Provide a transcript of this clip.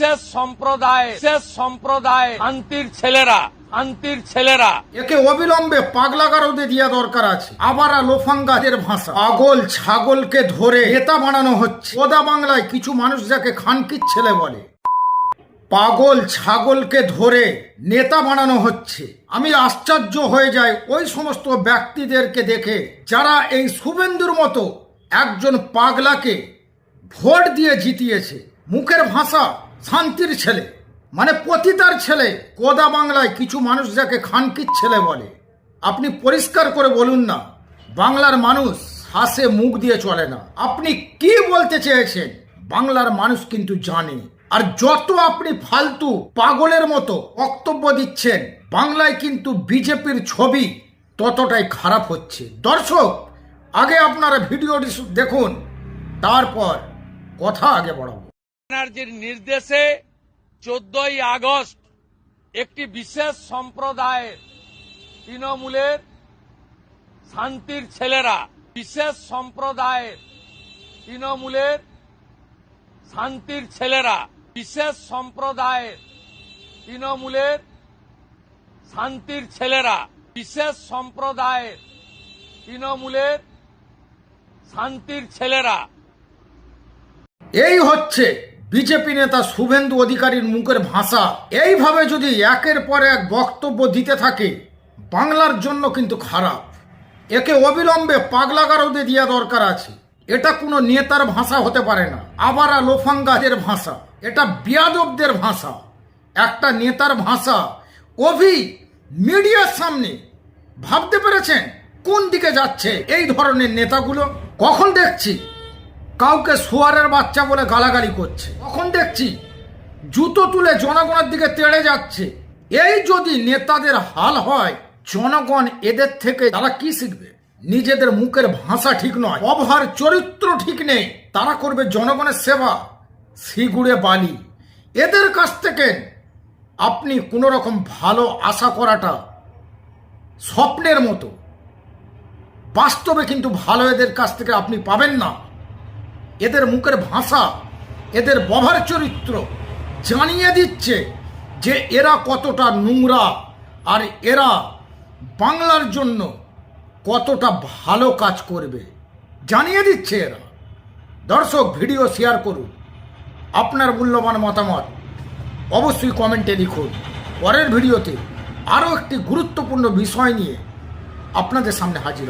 বিশেষ সম্প্রদায়, শেষ সম্প্রদায় শান্তির ছেলেরা শান্তির ছেলেরা। একে অবিলম্বে পাগলাগারদে দিয়া দরকার আছে। আবার লোফাঙ্গাদের ভাষা। পাগল ছাগলকে ধরে নেতা বানানো হচ্ছে। ওদা বাংলায় কিছু মানুষ যাকে খানকির ছেলে বলে। পাগল ছাগলকে ধরে নেতা বানানো হচ্ছে। আমি আশ্চর্য হয়ে যাই ওই সমস্ত ব্যক্তিদেরকে দেখে, যারা এই শুভেন্দুর মতো একজন পাগলাকে ভোট দিয়ে জিতিয়েছে। মুখের ভাষা শান্তির ছেলে। মানে পতিতার ছেলে। কোদা বাংলায় কিছু মানুষ যাকে খানকির ছেলে বলে। আপনি পরিষ্কার করে বলুন না, বাংলার মানুষ হাসে মুখ দিয়ে চলে না। আপনি কি বলতে চেয়েছেন? বাংলার মানুষ কিন্তু জানে। আর যত আপনি ফালতু পাগলের মতো বক্তব্য দিচ্ছেন, বাংলায় কিন্তু বিজেপির ছবি ততটাই খারাপ হচ্ছে। দর্শক, আগে আপনারা ভিডিওটি দেখুন, তারপর কথা আগে বাড়াবো। ব্যানার্জির নির্দেশে চোদ্দই আগস্ট একটি বিশেষ সম্প্রদায়ের তৃণমূলের শান্তির ছেলেরা, বিশেষ সম্প্রদায়ের তৃণমূলের শান্তির ছেলেরা, বিশেষ সম্প্রদায়ের তৃণমূলের শান্তির ছেলেরা, বিশেষ সম্প্রদায়ের তৃণমূলের শান্তির ছেলেরা। এই হচ্ছে বিজেপি নেতা শুভেন্দু অধিকারীর মুখের ভাষা। এইভাবে যদি একের পর এক বক্তব্য দিতে থাকে, বাংলার জন্য কিন্তু খারাপ। একে অবিলম্বে পাগলাগারদে দেওয়া দরকার আছে। এটা কোনো নেতার ভাষা হতে পারে না। আবার লোফাঙ্গাদের ভাষা। এটা বিয়াদবদের ভাষা। একটা নেতার ভাষা। অভি, মিডিয়ার সামনে। ভাবতে পেরেছেন কোন দিকে যাচ্ছে এই ধরনের নেতাগুলো? কখন দেখছি? কাউকে সোয়ারের বাচ্চা বলে গালাগালি করছে। তখন দেখছি জুতো তুলে জনগণের দিকে তেড়ে যাচ্ছে। এই যদি নেতাদের হাল হয়, জনগণ এদের থেকে তারা কি শিখবে? নিজেদের মুখের ভাষা ঠিক নয় অভার চরিত্র ঠিক নেই। তারা করবে জনগণের সেবা, সিগুড়ে বালি। এদের কাছ থেকে আপনি কোনো রকম ভালো আশা করাটা স্বপ্নের মতো। বাস্তবে কিন্তু ভালো এদের কাছ থেকে আপনি পাবেন না। এদের মুখের ভাষা, এদের ব্যবহার চরিত্র জানিয়ে দিচ্ছে যে এরা কতটা নোংরা আর এরা বাংলার জন্য কতটা ভালো কাজ করবে। জানিয়ে দিচ্ছে এরা। দর্শক, ভিডিও শেয়ার করুন। আপনার মূল্যবান মতামত অবশ্যই কমেন্টে লিখুন। পরের ভিডিওতে আরও একটি গুরুত্বপূর্ণ বিষয় নিয়ে আপনাদের সামনে হাজির।